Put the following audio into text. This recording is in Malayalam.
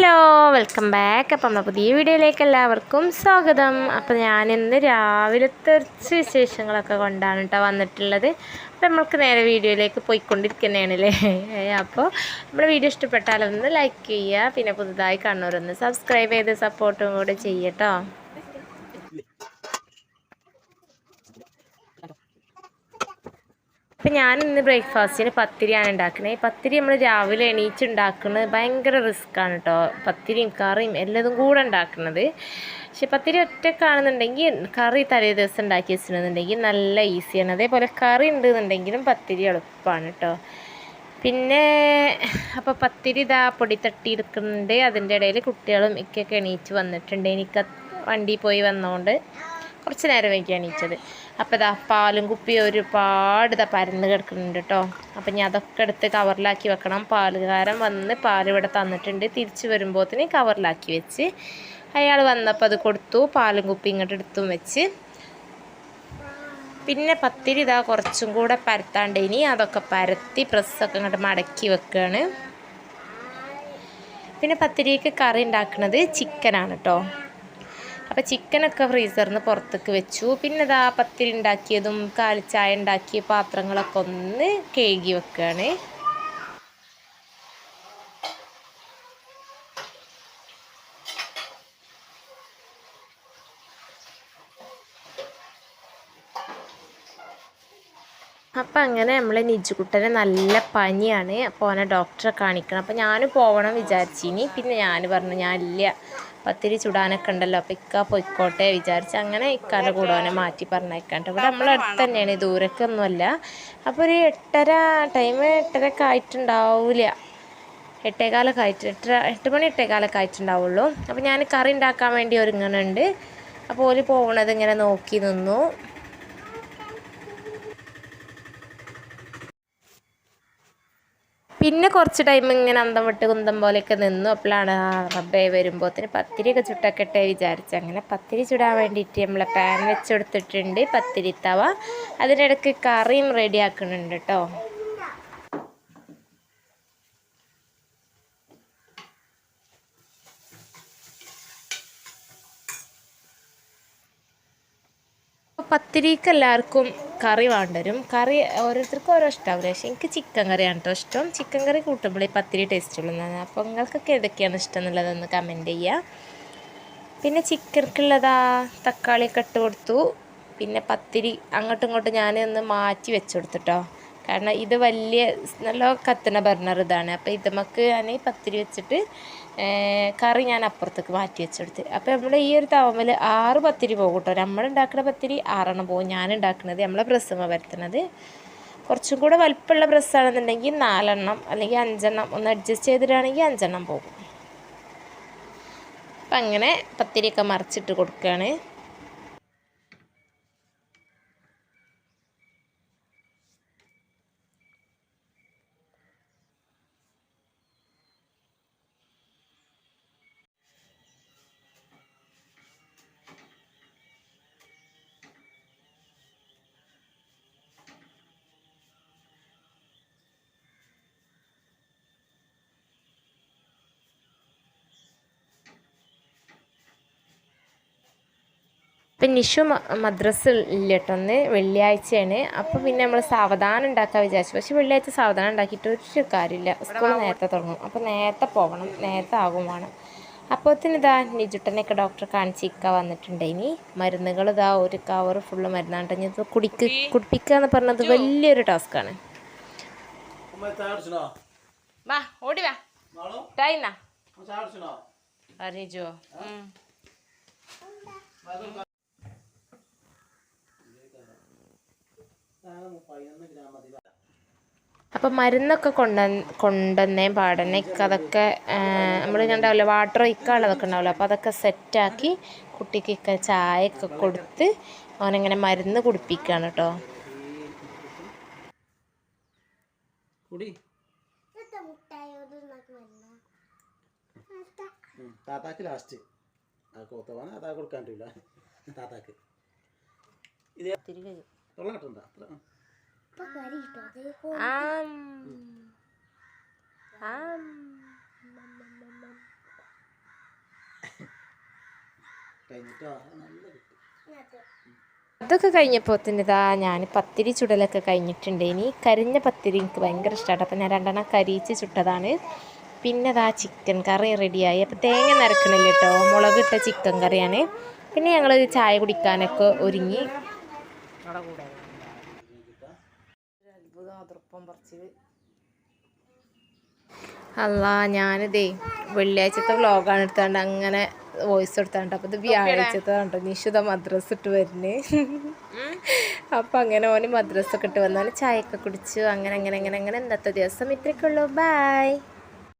Hello welcome back. അപ്പം നമ്മുടെ പുതിയ വീഡിയോയിലേക്ക് എല്ലാവർക്കും സ്വാഗതം. അപ്പം ഇന്ന് രാവിലെ കുറച്ച് വിശേഷങ്ങളൊക്കെ കൊണ്ടാണ് കേട്ടോ വന്നിട്ടുള്ളത്. അപ്പം നമ്മൾക്ക് നേരെ വീഡിയോയിലേക്ക് പോയിക്കൊണ്ടിരിക്കുന്നതാണല്ലേ? അപ്പോൾ നമ്മുടെ വീഡിയോ ഇഷ്ടപ്പെട്ടാലൊന്ന് ലൈക്ക് ചെയ്യുക പിന്നെ പുതുതായി കണ്ണൂരൊന്ന് സബ്സ്ക്രൈബ് ചെയ്ത് സപ്പോർട്ടും കൂടെ ചെയ്യട്ടോ അപ്പം ഞാൻ ഇന്ന് ബ്രേക്ക്ഫാസ്റ്റിന് പത്തിരിയാണ് ഉണ്ടാക്കുന്നത് ഈ പത്തിരി നമ്മൾ രാവിലെ എണീച്ച് ഉണ്ടാക്കുന്നത് ഭയങ്കര റിസ്ക്കാണ് കേട്ടോ പത്തിരിയും കറിയും എല്ലാതും കൂടെ ഉണ്ടാക്കുന്നത് പക്ഷെ പത്തിരി ഒറ്റക്കാണെന്നുണ്ടെങ്കിൽ കറി തലേ ദിവസം ഉണ്ടാക്കി വെച്ചിട്ടുണ്ടെന്നുണ്ടെങ്കിൽ നല്ല ഈസിയാണ് അതേപോലെ കറി ഉണ്ടെന്നുണ്ടെങ്കിലും പത്തിരി എളുപ്പമാണ് കേട്ടോ പിന്നെ അപ്പോൾ പത്തിരി ഇതാ പൊടി തട്ടി എടുക്കുന്നുണ്ട് അതിന്റെ ഇടയിൽ കുട്ടികളും ഇക്കൊക്കെ എണീച്ച് വന്നിട്ടുണ്ട്. എനിക്ക് വണ്ടി പോയി വന്നതുകൊണ്ട് കുറച്ച് നേരം വൈകി എണീച്ചത്. അപ്പോൾ ഇതാ പാലും കുപ്പി ഒരുപാട് ഇതാ പരന്ന് കിടക്കുന്നുണ്ട് കേട്ടോ അപ്പം ഞാൻ അതൊക്കെ എടുത്ത് കവറിലാക്കി വെക്കണം. പാലുകാരൻ വന്ന് പാൽ ഇവിടെ തന്നിട്ടുണ്ട്. തിരിച്ച് വരുമ്പോഴത്തേന് കവറിലാക്കി വെച്ച് അയാൾ വന്നപ്പോൾ അത് കൊടുത്തു. പാലും കുപ്പി ഇങ്ങോട്ട് എടുത്തും വെച്ച്. പിന്നെ പത്തിരി ഇതാ കുറച്ചും കൂടെ പരത്താണ്ട് ഇനി അതൊക്കെ പരത്തി പ്രസ്സൊക്കെ ഇങ്ങോട്ട് മടക്കി വെക്കുകയാണ് പിന്നെ പത്തിരിക്ക് കറി ഉണ്ടാക്കുന്നത് ചിക്കനാണ് കേട്ടോ അപ്പോൾ ചിക്കനൊക്കെ ഫ്രീസറിൽ നിന്ന് പുറത്തേക്ക് വെച്ചു. പിന്നെ ഇതാ പത്തിരി ഉണ്ടാക്കിയതും കാലിച്ചായ ഉണ്ടാക്കിയ പാത്രങ്ങളൊക്കെ ഒന്ന് കേകി വെക്കുകയാണ് അപ്പം അങ്ങനെ നമ്മളെ നിജുകുട്ടന് നല്ല പനിയാണ്. അപ്പോൾ അവനെ ഡോക്ടറെ കാണിക്കണം. അപ്പോൾ ഞാൻ പോകണം വിചാരിച്ചിനി. പിന്നെ ഞാൻ പറഞ്ഞു ഞാനില്ല പത്തിരി ചുടാനൊക്കെ ഉണ്ടല്ലോ അപ്പൊ ഇക്ക പൊയ്ക്കോട്ടെ വിചാരിച്ച് അങ്ങനെ ഇക്കാന്റെ കൂടെ അവനെ മാറ്റി പറഞ്ഞേക്കാണ്ട്. ഇവിടെ നമ്മളെ അടുത്ത് തന്നെയാണ് ദൂരക്കൊന്നുമല്ല. അപ്പോൾ ഒരു എട്ടര ടൈം എട്ടരക്കെ ആയിട്ടുണ്ടാവില്ല എട്ടേകാലൊക്കെ ആയിട്ട് എട്ടര എട്ട് മണി എട്ടേകാലൊക്കെ ആയിട്ടുണ്ടാവുള്ളൂ. അപ്പോൾ ഞാൻ കറി ഉണ്ടാക്കാൻ വേണ്ടി ഒരുങ്ങണുണ്ട്. അപ്പോൾ ഓൽ പോകണത് ഇങ്ങനെ നോക്കി നിന്നു. പിന്നെ കുറച്ച് ടൈം ഇങ്ങനെ അന്തം വിട്ട് കുന്തം പോലെയൊക്കെ നിന്നു. അപ്പോഴാണ് റബ്ബേ വരുമ്പോഴത്തേന് പത്തിരിയൊക്കെ ചുട്ടക്കട്ടെ വിചാരിച്ചു. അങ്ങനെ പത്തിരി ചുടാൻ വേണ്ടിയിട്ട് നമ്മളെ പാൻ വെച്ചെടുത്തിട്ടുണ്ട് പത്തിരി തവ. അതിനിടയ്ക്ക് കറിയും റെഡി ആക്കുന്നുണ്ട് കേട്ടോ പത്തിരിക്ക് എല്ലാവർക്കും കറി വേണ്ടവരും കറി ഓരോരുത്തർക്കും ഓരോ ഇഷ്ടമാവില്ല പക്ഷേ എനിക്ക് ചിക്കൻ കറിയാണ് കേട്ടോ ഇഷ്ടം. ചിക്കൻ കറി കൂട്ടുമ്പോൾ ഈ പത്തിരി ടേസ്റ്റ് ഉള്ളതാണ് അപ്പോൾ നിങ്ങൾക്കൊക്കെ ഏതൊക്കെയാണ് ഇഷ്ടം എന്നുള്ളതൊന്ന് കമന്റ് ചെയ്യുക പിന്നെ ചിക്കൻക്കുള്ളതാ തക്കാളിയൊക്കെ ഇട്ട് കൊടുത്തു. പിന്നെ പത്തിരി അങ്ങോട്ടും ഇങ്ങോട്ടും ഞാൻ ഒന്ന് മാറ്റി കൊടുത്തു കൊടുത്തിട്ടോ കാരണം ഇത് വലിയ നല്ല കത്തണ ബർണർ ഇതാണ്. അപ്പോൾ ഇതുമക്ക് ഞാൻ പത്തിരി വെച്ചിട്ട് കറി ഞാൻ അപ്പുറത്തേക്ക് മാറ്റി വെച്ചെടുത്ത്. അപ്പോൾ നമ്മൾ ഈ ഒരു തവമൽ ആറ് പത്തിരി പോകും കേട്ടോ. നമ്മൾ ഉണ്ടാക്കുന്ന പത്തിരി ആറെണ്ണം പോകും. ഞാൻ ഉണ്ടാക്കുന്നത് നമ്മളെ പ്രസ്സുമ വരുത്തുന്നത്. കുറച്ചും കൂടെ വലിപ്പമുള്ള പ്രസ്സാണെന്നുണ്ടെങ്കിൽ നാലെണ്ണം അല്ലെങ്കിൽ അഞ്ചെണ്ണം ഒന്ന് അഡ്ജസ്റ്റ് ചെയ്തിട്ടാണെങ്കിൽ അഞ്ചെണ്ണം പോകും. അപ്പം അങ്ങനെ പത്തിരിയൊക്കെ മറിച്ചിട്ട് കൊടുക്കുകയാണ്. ഇപ്പം നിഷു മദ്രസ് ഇല്ല കേട്ടോ ഒന്ന് വെള്ളിയാഴ്ചയാണ്. അപ്പോൾ പിന്നെ നമ്മൾ സാവധാനം ഉണ്ടാക്കാൻ വിചാരിച്ചു. പക്ഷേ വെള്ളിയാഴ്ച സാവധാനം ഉണ്ടാക്കിയിട്ട് ഒരു കാര്യമില്ല. സ്കൂൾ നേരത്തെ തുടങ്ങും. അപ്പോൾ നേരത്തെ പോകണം നേരത്തെ ആകും വേണം. അപ്പോഴത്തേന് ഇതാ നിജുട്ടനെയൊക്കെ ഡോക്ടറെ കാണിച്ചിക്ക വന്നിട്ടുണ്ട്. ഇനി മരുന്നുകൾ ഇതാ ഒരു കവർ ഫുള്ള് മരുന്നാണ്. ഇനി ഇത് കുടിക്ക് കുടിപ്പിക്കുക എന്ന് പറഞ്ഞത് വലിയൊരു ടാസ്ക്കാണ് വാ ഓടി വാ. ടൈന്നാ അറിയിച്ചോ? അപ്പം മരുന്നൊക്കെ കൊണ്ട കൊണ്ടുവന്നേ പാടന്നെ അതൊക്കെ നമ്മൾ കണ്ടാവില്ല വാട്ടർ ഇക്കാളതൊക്കെ ഉണ്ടാവില്ല? അപ്പോൾ അതൊക്കെ സെറ്റാക്കി കുട്ടിക്കൊക്കെ ചായയൊക്കെ കൊടുത്ത് അവനിങ്ങനെ മരുന്ന് കുടിപ്പിക്കുകയാണ് കേട്ടോ താത്താക്ക് ലാസ്റ്റ് കോത്തവാണ് കൊടുക്കാൻ പറ്റില്ല താത്താക്ക്. ഇത് തൊള്ളാട്ടുണ്ട? അത്ര. ആം. ആം. കഴിഞ്ഞിട്ടോ? നല്ല കിട്ടും. അതൊക്കെ കഴിഞ്ഞപ്പോൾ തന്നെ ഇതാ ഞാൻ പത്തിരി ചുടലൊക്കെ കഴിഞ്ഞിട്ടുണ്ട്. ഇനി കരിഞ്ഞ പത്തിരി എനിക്ക് ഭയങ്കര ഇഷ്ടമാണ് അപ്പോൾ ഞാൻ രണ്ടെണ്ണം കരിയിച്ച് ചുട്ടതാണ്. പിന്നെ ഇതാ ചിക്കൻ കറി റെഡിയായി. അപ്പോൾ തേങ്ങ നിരക്കണില്ല കേട്ടോ മുളകിട്ട ചിക്കൻ കറിയാണ്. പിന്നെ ഞങ്ങൾ ചായ കുടിക്കാനൊക്കെ ഒരുങ്ങി. അല്ല ഞാനിതേ വെള്ളിയാഴ്ചത്തെ വ്ലോഗാണ് എടുത്താണ്ട് അങ്ങനെ വോയിസ് എടുത്താണ്ട് അപ്പോൾ ഇത് വ്യാഴാഴ്ചത്തെ കണ്ടോ? നിഷിത മദ്രസ് ഇട്ട് വരുന്നേ അപ്പം അങ്ങനെ ഓന് മദ്രസ് ഒക്കെ ഇട്ട് വന്നാൽ ചായയൊക്കെ കുടിച്ചു. അങ്ങനെ അങ്ങനെ അങ്ങനെ അങ്ങനെ ഇന്നത്തെ ദിവസം ഇത്രയൊക്കെ ഉള്ളൂ. ബായ്